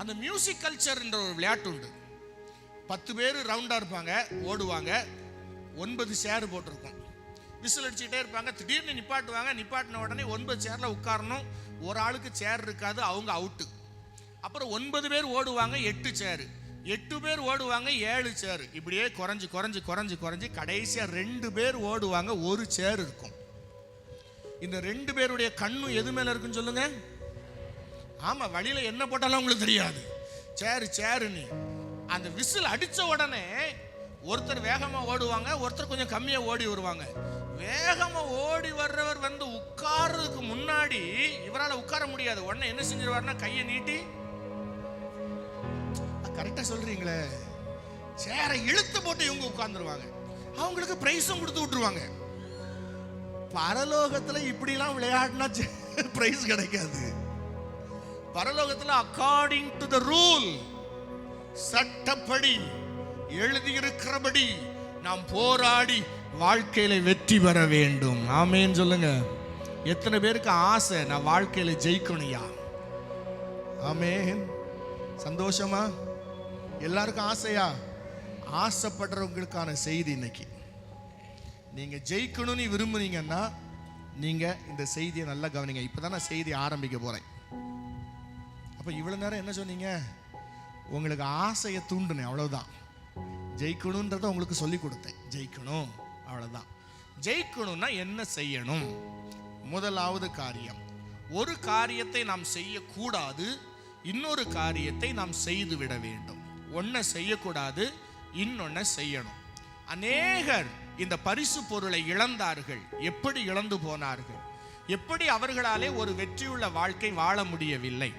அந்த music culture என்ற ஒரு விளையாட்டு உண்டு. பத்து பேர் ரவுண்டாக இருப்பாங்க ஓடுவாங்க. ஒன்பது சேர் போட்டிருக்கோம். விசில் அடிச்சுக்கிட்டே இருப்பாங்க திடீர்னு நிப்பாட்டுவாங்க நிப்பாட்டின உடனே ஒன்பது சேரில் உட்காரணும். ஒரு ஆளுக்கு சேர் இருக்காது அவங்க அவுட்டு அப்புறம் ஒன்பது பேர் ஓடுவாங்க எட்டு சேரு எட்டு பேர் ஓடுவாங்க ஏழு சேர் இப்படியே குறைஞ்சி குறைஞ்சி குறைஞ்சி குறைஞ்சி கடைசியாக ரெண்டு பேர் ஓடுவாங்க ஒரு சேர் இருக்கும். இந்த ரெண்டு பேருடைய கண்ணும் எது மேலே இருக்குன்னு சொல்லுங்கள் ஆமாம் வழியில் என்ன போட்டாலும் உங்களுக்கு தெரியாது. சேரு சேருன்னு. அந்த விசில் அடித்த உடனே ஒருத்தர் வேகமாக ஓடுவாங்க ஒருத்தர் கொஞ்சம் கம்மியாக ஓடி வருவாங்க. வேகமாக ஓடி வர்றவர் வந்து உட்கார்றதுக்கு முன்னாடி இவரால் உட்கார முடியாது. உடனே என்ன செஞ்சிருவார்னா கையை நீட்டி கரெக்டாக சொல்கிறீங்களே சேரை இழுத்து போட்டு இவங்க உட்காந்துருவாங்க அவங்களுக்கு ப்ரைஸும் கொடுத்து விட்டுருவாங்க. பரலோகத்தில் இப்படிலாம் விளையாடினா ப்ரைஸ் கிடைக்காது. பரலோகத்தில் அக்கார்டிங் டு த ரூல் சட்டப்படி எழுதியிருக்கிறபடி நாம் போராடி வாழ்க்கையில வெற்றி பெற வேண்டும். ஆமேன்னு சொல்லுங்க. எத்தனை பேருக்கு ஆசை நான் வாழ்க்கையில ஜெயிக்கணும்யா? ஆமேன். சந்தோஷமா? எல்லாருக்கும் ஆசையா? ஆசைப்படுறவங்களுக்கான செய்தி இன்னைக்கு. நீங்க ஜெயிக்கணும்னு விரும்புனீங்கன்னா நீங்க இந்த செய்தியை நல்லா கவனிங்க. இப்போதான் நான் செய்தி ஆரம்பிக்க போறேன். அப்போ இவ்வளோ நேரம் என்ன சொன்னீங்க? உங்களுக்கு ஆசையை தூண்டுனேன் அவ்வளோதான் ஜெயிக்கணுன்றத உங்களுக்கு சொல்லி கொடுத்தேன். ஜெயிக்கணும் அவ்வளோதான் ஜெயிக்கணும்னா என்ன செய்யணும்? முதலாவது காரியம். ஒரு காரியத்தை நாம் செய்யக்கூடாது இன்னொரு காரியத்தை நாம் செய்து விட வேண்டும். ஒன்றை செய்யக்கூடாது இன்னொன்னை செய்யணும். அநேகர் இந்த பரிசு பொருளை இழந்தார்கள். எப்படி இழந்து போனார்கள்? எப்படி அவர்களாலே ஒரு வெற்றியுள்ள வாழ்க்கை வாழ முடியவில்லை?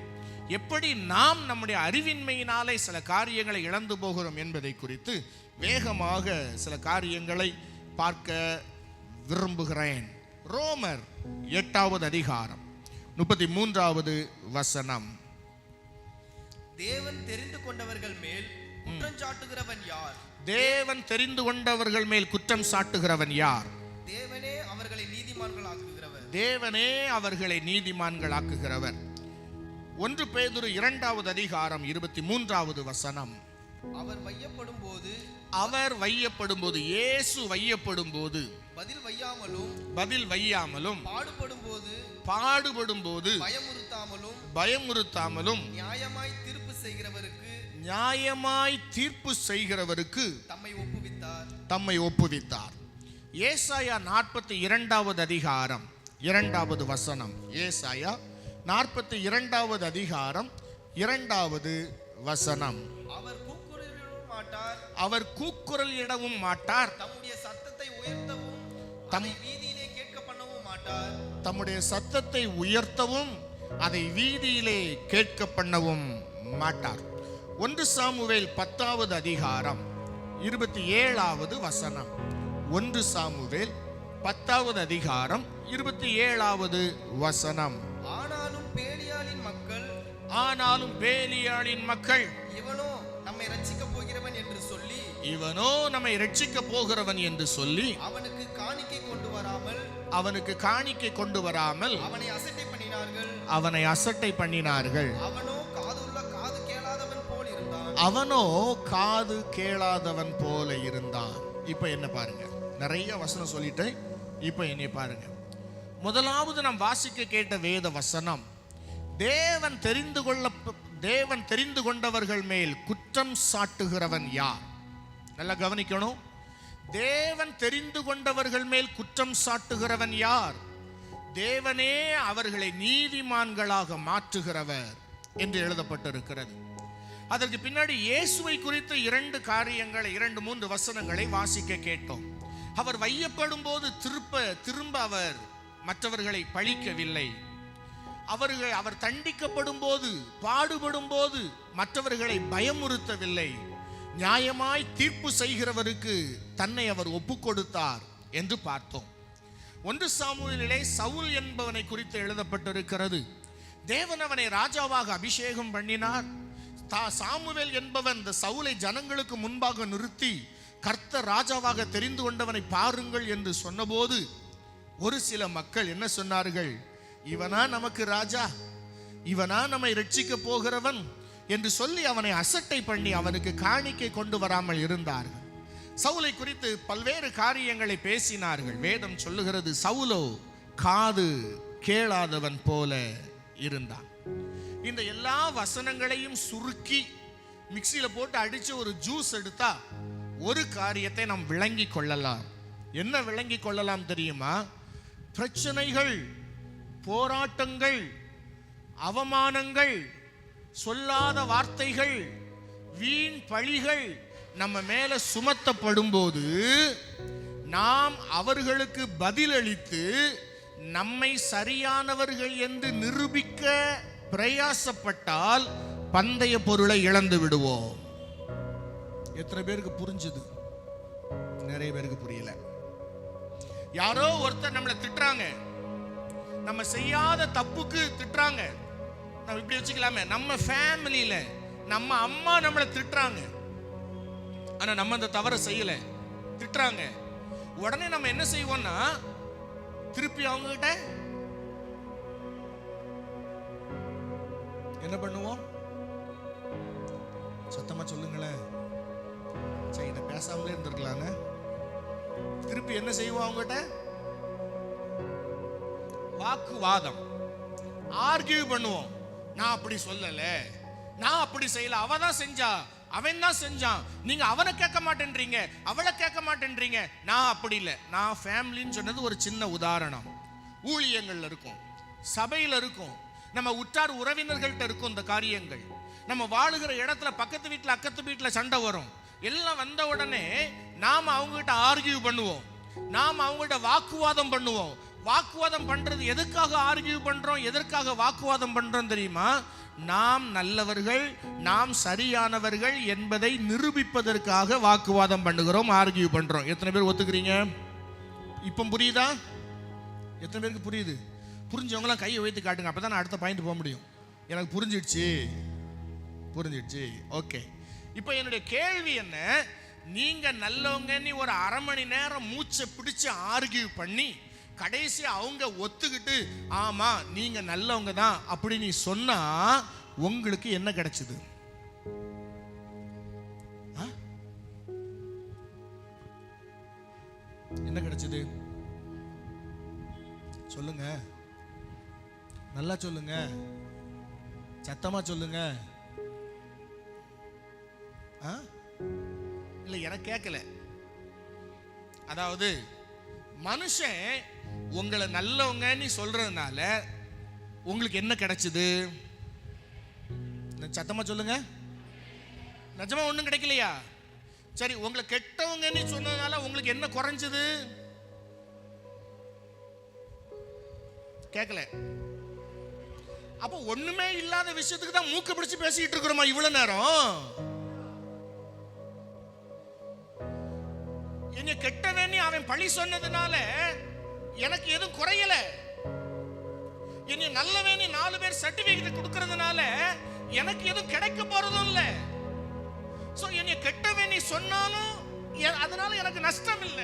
எப்படி நாம் நம்முடைய அறிவின்மையினாலே சில காரியங்களை இழந்து போகிறோம் என்பதை குறித்து வேகமாக சில காரியங்களை பார்க்க விரும்புகிறேன். ரோமர் எட்டாவது அதிகாரம் முப்பத்தி மூன்றாவது வசனம். தேவன் தெரிந்து கொண்டவர்கள் மேல் குற்றஞ்சாட்டுகிறவன் யார்? தேவன் தெரிந்து கொண்டவர்கள் மேல் குற்றம் சாட்டுகிறவன் யார்? தேவனே அவர்களை நீதிமான்களாக்குகிறவர். தேவனே அவர்களை நீதிமான்களாக்குகிறவர். ஒன்று பேதுரு இரண்டாவது அதிகாரம் இருபத்தி மூன்றாவது வசனம். அவர் வையப்படும் போது அவர் வையப்படும் போது இயேசு வையப்படும் போது பதில் வையாமலும் பதில் வையாமலும் பாடுபடும் போது பாடுபடும் போது பயமுறுத்தாமலும் பயமுறுத்தாமலும் நியாயமாய் தீர்ப்பு செய்கிறவருக்கு நியாயமாய் தீர்ப்பு செய்கிறவருக்கு தம்மை ஒப்புவித்தார். தம்மை ஒப்புவித்தார். ஏசாயா நாற்பத்தி இரண்டாவது அதிகாரம் இரண்டாவது வசனம். ஏசாயா நாற்பத்தி இரண்டாவது அதிகாரம் இரண்டாவது வசனம். அவர் கூக்குரலிடவும் மாட்டார். அவர் கூக்குரல் இடவும் மாட்டார். தம்முடைய சத்தத்தை உயர்த்தவும் தம்- வீதியிலே கேட்க பண்ணவும் மாட்டார். தம்முடைய சத்தத்தை உயர்த்தவும் அதை வீதியிலே கேட்க பண்ணவும் மாட்டார். ஒன்று சாமுவேல் பத்தாவது அதிகாரம் இருபத்தி ஏழாவது வசனம். ஒன்று சாமுவேல் பத்தாவது அதிகாரம் இருபத்தி ஏழாவது வசனம். ஆனாலும் பேலியாளின் மக்கள் இவனோ நம்மை ரட்சிக்கப் போகிறவன் என்று சொல்லி இவனோ நம்மை ரட்சிக்க போகிறவன் என்று சொல்லி அவனுக்கு காணிக்கை கொண்டு வராமல் அவனுக்கு காணிக்கை கொண்டு வராமல் அவனை அசட்டை பண்ணினார்கள். அவனை அசட்டை பண்ணினார்கள். அவனோ காதுள்ள காது கேளாதவன் போல் இருந்தான். அவனோ காது கேளாதவன் போல இருந்தான். இப்ப என்ன பாருங்க. நிறைய வசனம் சொல்லிட்டேன். இப்ப என்னை பாருங்க. முதலாவது நாம் வாசிக்க கேட்ட வேத வசனம். தேவன் தெரிந்து கொள்ள தேவன் தெரிந்து கொண்டவர்கள் மேல் குற்றம் சாட்டுகிறவன் யார்? நல்லா கவனிக்கணும். தேவன் தெரிந்து கொண்டவர்கள் மேல் குற்றம் சாட்டுகிறவன் யார்? தேவனே அவர்களை நீதிமான்களாக மாற்றுகிறவர் என்று எழுதப்பட்டிருக்கிறது. அதற்கு பின்னாடி இயேசுவை குறித்த இரண்டு காரியங்களை இரண்டு மூன்று வசனங்களை வாசிக்க கேட்டோம். அவர் வையப்படும் போது திருப்ப திரும்ப அவர் மற்றவர்களை பழிக்கவில்லை. அவர்கள் அவர் தண்டிக்கப்படும் போது பாடுபடும் போது மற்றவர்களை பயமுறுத்தவில்லை. நியாயமாய் தீர்ப்பு செய்கிறவருக்கு தன்னை அவர் ஒப்புக்கொடுத்தார் என்று பார்த்தோம். ஒன்று சாமுவேலிலே சவுல் என்பவனை குறித்து எழுதப்பட்டிருக்கிறது. தேவன் அவனை ராஜாவாக அபிஷேகம் பண்ணினார். தா சாமுவேல் என்பவன் இந்த சவுலை ஜனங்களுக்கு முன்பாக நிறுத்தி கர்த்தர் ராஜாவாக தெரிந்து கொண்டவனை பாருங்கள் என்று சொன்னபோது ஒரு சில மக்கள் என்ன சொன்னார்கள்? இவனா நமக்கு ராஜா? இவனா நம்மை ரட்சிக்க போகிறவன்? என்று சொல்லி அவனை அசட்டை பண்ணி அவனுக்கு காணிக்கை கொண்டு வராமல் இருந்தார்கள். சவுலை குறித்து பல்வேறு காரியங்களை பேசினார்கள். வேதம் சொல்லுகிறது சவுலோ காது கேளாதவன் போல இருந்தான். இந்த எல்லா வசனங்களையும் சுருக்கி மிக்சியில் போட்டு அடித்து ஒரு ஜூஸ் எடுத்தா ஒரு காரியத்தை நாம் விளங்கி கொள்ளலாம். என்ன விளங்கி கொள்ளலாம் தெரியுமா? பிரச்சனைகள் போராட்டங்கள் அவமானங்கள் சொல்லாத வார்த்தைகள் வீண் பழிகள் நம்ம மேல சுமத்தப்படும்போது நாம் அவர்களுக்கு பதிலளித்து நம்மை சரியானவர்கள் என்று நிரூபிக்க பிரயாசப்பட்டால் பந்தய பொருளை இழந்து விடுவோம். எத்தனை பேருக்கு புரிஞ்சுது? நிறைய பேருக்கு புரியல. யாரோ ஒருத்தர் நம்மளை திட்டுறாங்க. நம்ம செய்யாத தப்புக்கு திட்டுறாங்க. நம்ம இப்படி வச்சுக்கலாமே. நம்ம ஃபேமிலியில் நம்ம அம்மா நம்மளை திட்டுறாங்க. ஆனால் நம்ம அந்த தவறை செய்யலை. திட்டுறாங்க. உடனே நம்ம என்ன செய்வோம்னா திருப்பி அவங்ககிட்ட என்ன பண்ணுவோம்? சத்தமா சொல்லுங்களேன். சரி பேசாமலே இருந்திருக்கலாங்க திருப்பி என்ன செய்வோம் அவங்ககிட்ட? வாக்குவாதம். ஆர்கியூ பண்ணுவோம். நான் அப்படி சொல்லல. நான் அப்படி செய்யல. அவ தான் செஞ்சா அவன் தான் செஞ்சான். நீங்க அவனை கேட்க மாட்டேன்றீங்க. அவளை கேட்க மாட்டேன்றீங்க. நான் அப்படி இல்லை. நான் ஃபேமிலின்னு சொன்னது ஒரு சின்ன உதாரணம். ஊழியங்கள்ல இருக்கும். சபையில் இருக்கும். நம்ம உற்றார் உறவினர்கள்ட்ட இருக்கும் இந்த காரியங்கள். நம்ம வாழுகிற இடத்துல பக்கத்து வீட்டில் அக்கத்து வீட்டில் சண்டை வரும். எல்லாம் வந்த உடனே நாம் அவங்ககிட்ட ஆர்கியூ பண்ணுவோம். நாம் அவங்ககிட்ட வாக்குவாதம் பண்ணுவோம். வாக்குவாதம் பண்ணுறது எதுக்காக ஆர்கியூ பண்ணுறோம் எதற்காக வாக்குவாதம் பண்ணுறோம் தெரியுமா? நாம் நல்லவர்கள் நாம் சரியானவர்கள் என்பதை நிரூபிப்பதற்காக வாக்குவாதம் பண்ணுகிறோம் ஆர்கியூ பண்ணுறோம் எத்தனை பேர் ஒத்துக்கிறீங்க? இப்போ புரியுதா? எத்தனை பேருக்கு புரியுது? புரிஞ்சவங்களாம் கையை வைத்து காட்டுங்க அப்பதான் நான் அடுத்த பாயிண்ட் போக முடியும். எனக்கு புரிஞ்சிடுச்சு. புரிஞ்சிடுச்சு. ஓகே இப்போ என்னுடைய கேள்வி என்ன? நல்லவங்க நல்லவங்கன்னு ஒரு அரை மணி நேரம் மூச்சை பிடிச்சி ஆர்கியூ பண்ணி கடைசி அவங்க ஒத்துக்கிட்டு ஆமா நீங்க நல்லவங்க தான் அப்படி நீ சொன்னா உங்களுக்கு என்ன கிடைச்சது? ஆ? என்ன கிடைச்சது? சொல்லுங்க. நல்லா சொல்லுங்க. சத்தமா சொல்லுங்க. ஆ? எனக்கு கேட்கல அதாவது மனுஷன் உங்களை நல்லவங்கன்னு சொல்றதுனால உங்களுக்கு என்ன கிடைச்சது? சத்தமா சொல்லுங்க. நிஜமா ஒண்ணும் கிடைக்கலையா? சரி உங்களை கெட்டவங்கன்னு சொன்னதுனால உங்களுக்கு என்ன குறைஞ்சது? கேட்கல அப்போ ஒண்ணுமே இல்லாத விஷயத்துக்கு தான் மூக்கு பிடிச்சு பேசிக்கிட்டு இருக்கிறோமா இவ்வளவு நேரம்? என்னை கெட்டவன்னு அவன் பழி சொன்னதுனால எனக்கு எதுவும் குறையல. என்னை நல்லவன்னு நாலு பேர் சர்டிபிகேட் கொடுக்கறதுனால எனக்கு எதுவும் கிடைக்க போறதும் இல்ல. சோ என்னை கெட்டவன் நீ சொன்னாலும் எ- அதனால எனக்கு நஷ்டம் இல்ல.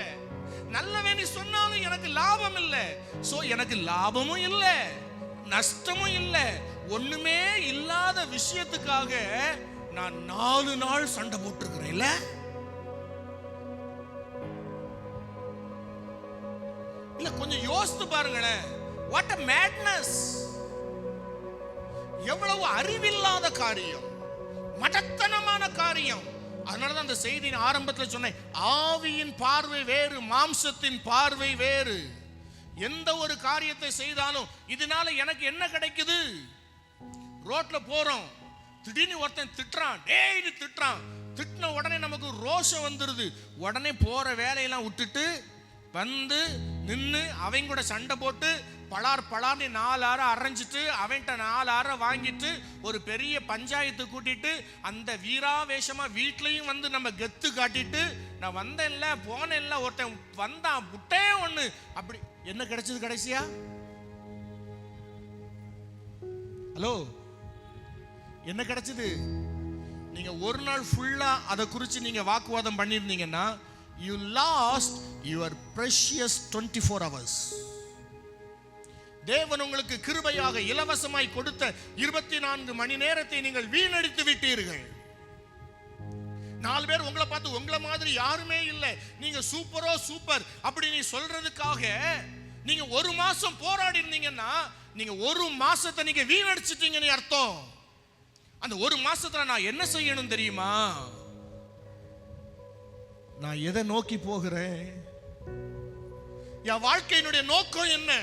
நல்லவன் நீ சொன்னாலும் எனக்கு லாபம் இல்ல. சோ எனக்கு லாபமும் இல்ல நஷ்டமும் இல்ல. ஒண்ணுமே இல்லாத விஷயத்துக்காக நான் நாலு நாள் சண்டை போட்டிருக்கிறேன் இல்ல கொஞ்சம் யோசித்து பாருங்களேன். வாட் அ மேட்னஸ் எவ்வளவு அறிவில்லாத காரியம். மடத்தனமான காரியம். அதனாலதான் அந்த செய்தியின் ஆரம்பத்தில் சொன்னேன் ஆவியின் பார்வை வேறு மாம்சத்தின் பார்வை வேறு. எந்த ஒரு காரியத்தை செய்தாலும் இதனால எனக்கு என்ன கிடைக்குது? ரோட்ல போறோம். திடீர்னு ஒருத்தன் திட்டுறான். டேய்னு திட்டுறான். திட்டின உடனே நமக்கு ரோஷம் வந்துருது. உடனே போற வேலையெல்லாம் விட்டுட்டு வந்து நின்று அவங்க கூட சண்டை போட்டு பலார் பலார்னு நாலு அரைஞ்சிட்டு அவன்கிட்ட நாலு வாங்கிட்டு ஒரு பெரிய பஞ்சாயத்து கூட்டிட்டு அந்த வீராவேஷமா வீட்லயும் வந்து நம்ம கெத்து காட்டிட்டு நான் வந்தேன்ல போனேன்ல ஒருத்தன் வந்தான் புட்டே ஒண்ணு. அப்படி என்ன கிடைச்சது கடைசியா? ஹலோ என்ன கிடைச்சது? நீங்க ஒரு நாள் ஃபுல்லா அதை குறித்து நீங்க வாக்குவாதம் பண்ணியிருந்தீங்கன்னா you lost your precious twenty four hours தேவன் உங்களுக்கு கிருபையாக இலவசமாய் கொடுத்த இருபத்தி நான்கு மணி நேரத்தை நீங்கள் வீணடித்து விட்டீர்கள். நாலு பேர் உங்களை பார்த்து உங்களை மாதிரி யாருமே இல்லை. நீங்க சூப்பரோ சூப்பர். அப்படி நீ சொல்றதுக்காக நீங்க ஒரு மாசம் போராடி இருந்தீங்கன்னா நீங்க ஒரு மாசத்தை நீங்க வீணடிச்சிட்டீங்கன்னு அர்த்தம். அந்த ஒரு மாசத்துல நான் என்ன செய்யணும் தெரியுமா? நான் எதை நோக்கி போகிறேன்? என் வாழ்க்கையினுடைய நோக்கம் என்ன?